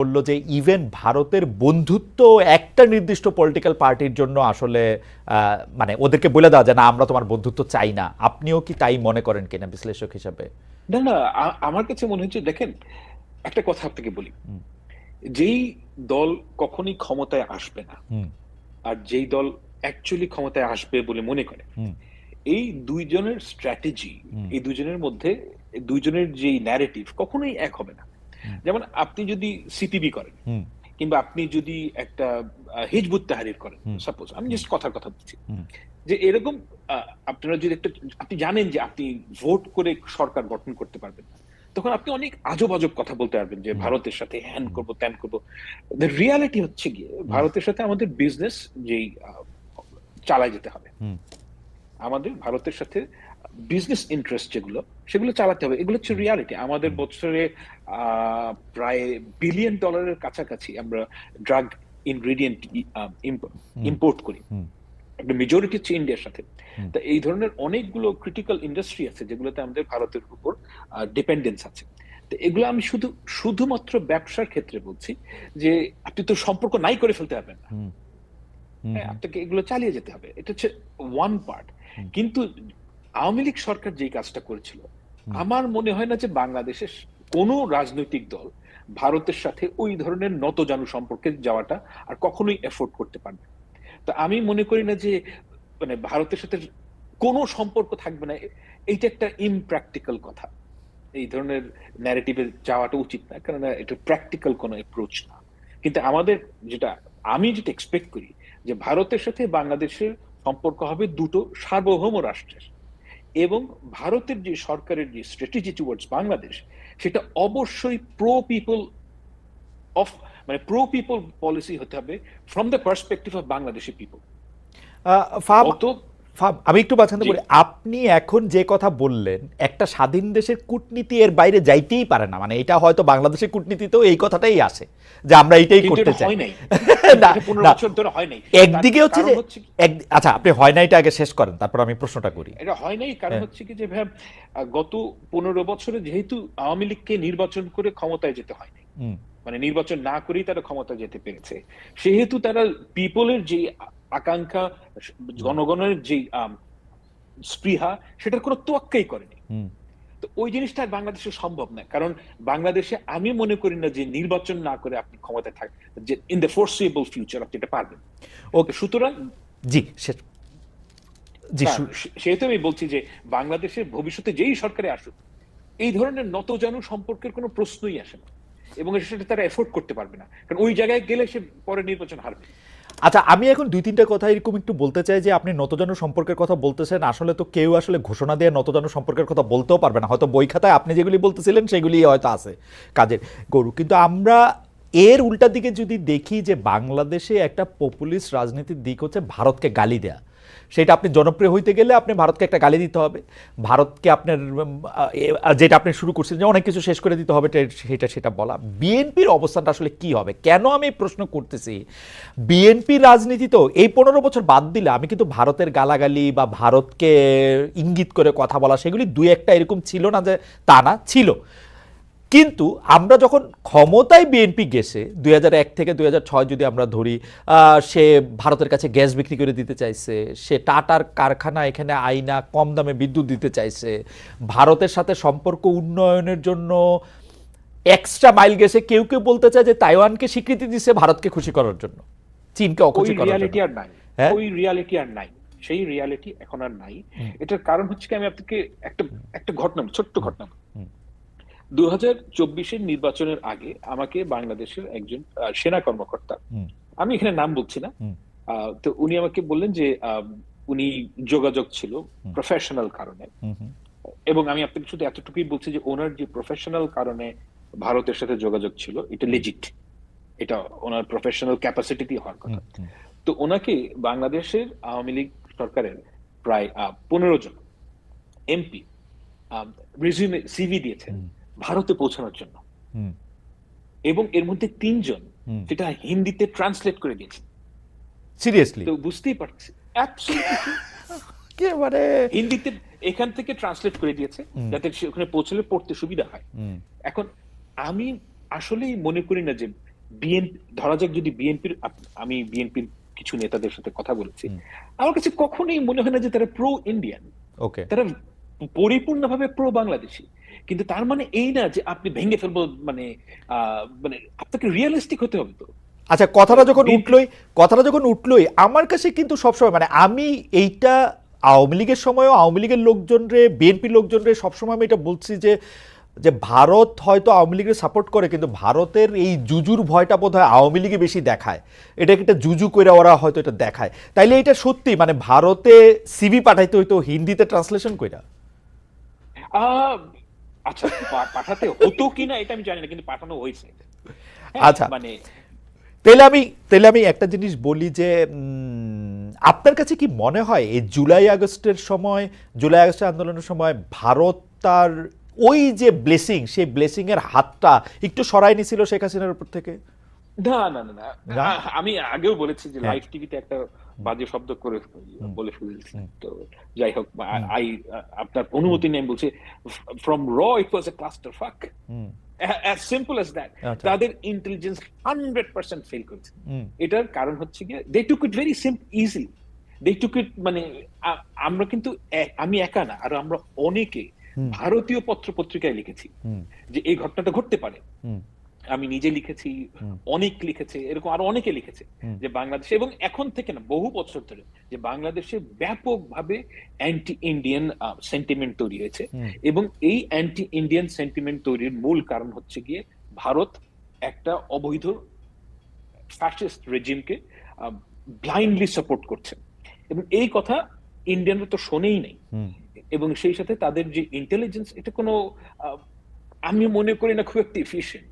বলল যে ইভেন ভারতের বন্ধুত্ব একটা নির্দিষ্ট পলিটিক্যাল পার্টির জন্য আসলে মানে ওদেরকে বলে দেওয়া যায় না আমরা তোমার বন্ধুত্ব চাই না। আপনিও কি তাই মনে করেন কিনা বিশ্লেষক হিসাবে? না না আমার কাছে মনে হচ্ছে দেখেন একটা কথা আপনাকে বলি। যেই দল কখনই ক্ষমতায় আসবে না আর যেই দল অ্যাকচুয়ালি ক্ষমতায় আসবে বলে মনে করে এই দুইজনের স্ট্র্যাটেজি এই দুজনের মধ্যে দুইজনের যেই ন্যারেটিভ কখনোই এক হবে না। যেমন আপনি যদি সিপিবি করেন কিংবা আপনি যদি একটা হিজবুত তাহারির করেন সাপোজ আমি জাস্ট কথার কথা বলছি। যে এরকম আপনারা যদি একটা আপনি জানেন যে আপনি ভোট করে সরকার গঠন করতে পারবেন না তখন আপনি অনেক আজব আজব কথা বলতে পারবেন যে ভারতের সাথে হ্যান করব ত্যান করব। রিয়ালিটি হচ্ছে গিয়ে ভারতের সাথে আমাদের বিজনেস যেই চালায় যেতে হবে। আমাদের ভারতের সাথে বিজনেস ইন্টারেস্ট যেগুলো সেগুলো চালাতে হবে। এগুলো হচ্ছে রিয়ালিটি আমাদের বছরে প্রায় বিলিয়ন ডলারের কাছাকাছি আমরা ড্রাগ ইনগ্রেডিয়েন্ট ইম্পোর্ট করি। মেজরিটি হচ্ছে ইন্ডিয়ার সাথে। তা এই ধরনের অনেকগুলো ক্রিটিক্যাল ইন্ডাস্ট্রি আছে যেগুলোতে আমাদের ভারতের উপর ডিপেন্ডেন্স আছে। তো এগুলো আমি শুধু শুধুমাত্র ব্যবসার ক্ষেত্রে বলছি যে আপনি তো সম্পর্ক নাই করে ফেলতে পারবেন না। আপনাকে এগুলো চালিয়ে যেতে হবে। এটা হচ্ছে ওয়ান পার্ট কিন্তু আওয়ামী লীগ সরকার যেই কাজটা করেছিল। আমার মনে হয় না যে বাংলাদেশের কোনো রাজনৈতিক দল ভারতের সাথে ওই ধরনের নতজানু সম্পর্কে যাওয়াটা আর কখনোই এফোর্ড করতে পারবে তো আমি মনে করি না যে মানে ভারতের সাথে কোনো সম্পর্ক থাকবে না। এইটা একটা ইমপ্র্যাকটিক্যাল কথা। এই ধরনের ন্যারেটিভে যাওয়াটা উচিত না। কারণ এটা প্র্যাকটিক্যাল কোনো অ্যাপ্রোচ না। কিন্তু আমাদের যেটা আমি যেটা এক্সপেক্ট করি যে ভারতের সাথে বাংলাদেশের সম্পর্ক হবে দুটো সার্বভৌম রাষ্ট্রের। এবং ভারতের যে সরকারের যে স্ট্র্যাটেজি টুয়ার্ডস বাংলাদেশ সেটা অবশ্যই প্রো পিপল অফ মানে প্রো পিপল পলিসি হতে হবে from the perspective of Bangladeshi people আমি একটু জি। বলি আপনি এখন যে কথা বললেন একটা স্বাধীন দেশের কূটনীতি এর বাইরে যাইতেই পারে না। মানে এটা হয়তো বাংলাদেশের কূটনীতিতেও এই কথাটাই আসে যে আমরা এটাই করতে চাই। একদিকে হচ্ছে যে আচ্ছা আপনি হয় না এটা আগে শেষ করেন তারপর আমি প্রশ্নটা করি। এটা হয় নাই কারণ হ্যাঁ। হচ্ছে কি যে গত পনেরো বছরে যেহেতু আওয়ামী লীগকে নির্বাচন করে ক্ষমতায় যেতে হয় নাই। মানে নির্বাচন না করেই তারা ক্ষমতা যেতে পেরেছে। সেহেতু তারা পিপলের যে আকাঙ্ক্ষা জনগণের যে স্পৃহা সেটার কোনো তোয়াক্কাই করেনি। তো ওই জিনিসটা বাংলাদেশে সম্ভব না কারণ বাংলাদেশে আমি মনে করি না যে নির্বাচন না করে আপনি ক্ষমতায় থাক যে ইন দ্য ফোর্সিয়েবল ফিউচার আপনি এটা পারবেন। ওকে সুতরাং জি সে- সেহেতু আমি বলছি যে বাংলাদেশের ভবিষ্যতে যেই সরকারে আসুক এই ধরনের নতজানু সম্পর্কের কোনো প্রশ্নই আসে না। এবং সেটা তারা এফোর্ড করতে পারবে না। কারণ ওই জায়গায় গেলে সে পরে নির্বাচন হারবে। আচ্ছা আমি এখন দুই তিনটা কথা এরকম একটু বলতে চাই যে আপনি নতজানু সম্পর্কের কথা বলতেছেন, আসলে তো কেউ আসলে ঘোষণা দিয়ে নতজানু সম্পর্কের কথা বলতেও পারবে না। হয়তো বই খাতায় আপনি যেগুলি বলতেছিলেন সেগুলি হয়তো আছে কাজের গরু। কিন্তু আমরা এর উল্টা দিকে যদি দেখি যে বাংলাদেশে একটা পপুলিস্ট রাজনীতির দিক হচ্ছে ভারতকে গালি দেয়া। সেটা আপনি জনপ্রিয় হইতে গেলে আপনি ভারতকে একটা গালি দিতে হবে। ভারতকে আপনার যেটা আপনি শুরু করছিলেন যে অনেক কিছু শেষ করে দিতে হবে সেটা সেটা বলা। বিএনপির অবস্থানটা আসলে কি হবে? কেন আমি প্রশ্ন করতেছি? বিএনপি রাজনীতি তো এই পনেরো বছর বাদ দিলে আমি কিন্তু ভারতের গালাগালি বা ভারতকে ইঙ্গিত করে কথা বলা, সেগুলি দুই একটা এরকম ছিল না যে তা না, ছিল। কিন্তু আমরা যখন ক্ষমতায় বিএনপি গেছে দুই এক থেকে দুই হাজার ছয় যদি আমরা ধরি আহ, সে ভারতের কাছে গ্যাস বিক্রি করে দিতে চাইছে সে টাটার কারখানা এখানে আইনা কম দামে বিদ্যুৎ দিতে চাইছে ভারতের সাথে সম্পর্ক উন্নয়নের জন্য এক্সট্রা মাইল গেছে কেউ কেউ বলতে চায় যে তাইওয়ানকে স্বীকৃতি দিছে ভারতকে খুশি করার জন্য চীনকে অখুশি করার রিয়ালিটি জন্য আর নাই হ্যাঁ? ওই রিয়ালিটি আর নাই সেই রিয়ালিটি এখন আর নাই এটার কারণ হচ্ছে কি আমি আপনাকে একটা একটা ঘটনা ছোট্ট ঘটনা। দু হাজার চব্বিশের নির্বাচনের আগে আমাকে বাংলাদেশের একজন সেনা কর্মকর্তা। আমি এখানে নাম বলছি না। তো উনি আমাকে বললেন যে উনি যোগাযোগ ছিল প্রফেশনাল কারণে। এবং আমি আপনাকে শুধু এতটুকুই বলছি যে ওনার যে প্রফেশনাল কারণে ভারতের সাথে যোগাযোগ ছিল এটা লেজিট এটা ওনার প্রফেশনাল ক্যাপাসিটি হওয়ার কথা। তো ওনাকে বাংলাদেশের আওয়ামী লীগ সরকারের প্রায় পনেরো জন এমপি রিজিউমে সিভি দিয়েছেন। ভারতে পৌঁছানোর জন্য। এবং এর মধ্যে তিনজন। সেটা হিন্দিতে ট্রান্সলেট করে দিয়েছে। সিরিয়াসলি তো বুঝতেই পারছি. একেবারে হিন্দিতে এখান থেকে ট্রান্সলেট করে দিয়েছে যাতে ওখানে পৌঁছলে পড়তে সুবিধা হয়। এখন আমি আসলেই মনে করি না যে বিএনপি ধরা যাক যদি বিএনপির আমি বিএনপির কিছু নেতাদের সাথে কথা বলেছি আমার কাছে কখনোই মনে হয় না যে তারা প্রো ইন্ডিয়ান ওকে তারা পরিপূর্ণভাবে প্রো বাংলাদেশি কিন্তু তার মানে এই না যে আপনি ভেঙে ফেলব মানে মানে আপনাকে রিয়েলিস্টিক হতে হবে তো। আচ্ছা কথাটা যখন উঠলোই কথাটা যখন উঠলোই আমার কাছে কিন্তু সবসময় মানে আমি এইটা আওয়ামী লীগের সময়ও আওয়ামী লীগের লোকজন রে বিএনপি লোকজন রে সবসময় আমি এটা বলছি যে যে ভারত হয়তো আওয়ামী লীগের সাপোর্ট করে কিন্তু ভারতের এই জুজুর ভয়টা বোধ হয় আওয়ামী লীগে বেশি দেখায়। এটাকে একটা জুজু করে ওরা হয়তো এটা দেখায়। তাইলে এটা সত্যি মানে ভারতে সিভি পাঠাইতে হইতো হিন্দিতে ট্রান্সলেশন কইরা? আচ্ছা পাঠাতে হতো কিনা এটা আমি জানি না কিন্তু পাঠানো হয়েছে হ্যাঁ, আচ্ছা। মানে তাহলে আমি তাহলে আমি একটা জিনিস বলি যে আপনার কাছে কি মনে হয় এই জুলাই আগস্টের সময় জুলাই আগস্টের আন্দোলনের সময় ভারত তার ওই যে ব্লেসিং সেই ব্লেসিং এর হাতটা একটু সরাই নিছিল শেখ হাসিনার উপর থেকে না না না? আমি আগেও বলেছি যে হ্যাঁ। লাইভ টিভিতে একটা বাজে শব্দ করে বলে ফেলেছি। তো যাই হোক আই আপনার অনুমতি নেই বলছি ফ্রম র it was a cluster fuck as simple as that. তাদের ইন্টেলিজেন্স হান্ড্রেড পার্সেন্ট ফেল করেছে। এটার কারণ হচ্ছে গিয়ে they took it very simple easily they took it মানে আমরা কিন্তু আমি একা না আর আমরা অনেকে। ভারতীয় পত্র পত্রিকায় লিখেছি যে এই ঘটনাটা ঘটতে পারে। আমি নিজে লিখেছি অনেক লিখেছে এরকম আরও অনেকে লিখেছে যে বাংলাদেশে এবং এখন থেকে না বহু বছর ধরে যে বাংলাদেশে ব্যাপকভাবে অ্যান্টি ইন্ডিয়ান সেন্টিমেন্ট তৈরি হয়েছে এবং এই অ্যান্টি ইন্ডিয়ান সেন্টিমেন্ট তৈরির মূল কারণ হচ্ছে গিয়ে ভারত একটা অবৈধ ফ্যাসিস্ট রেজিমকে ব্লাইন্ডলি সাপোর্ট করছে। এবং এই কথা ইন্ডিয়ানরা তো শোনেই নেই। এবং সেই সাথে তাদের যে ইন্টেলিজেন্স এটা কোনো আহ, আমি মনে করি না খুব একটা এফিসিয়েন্ট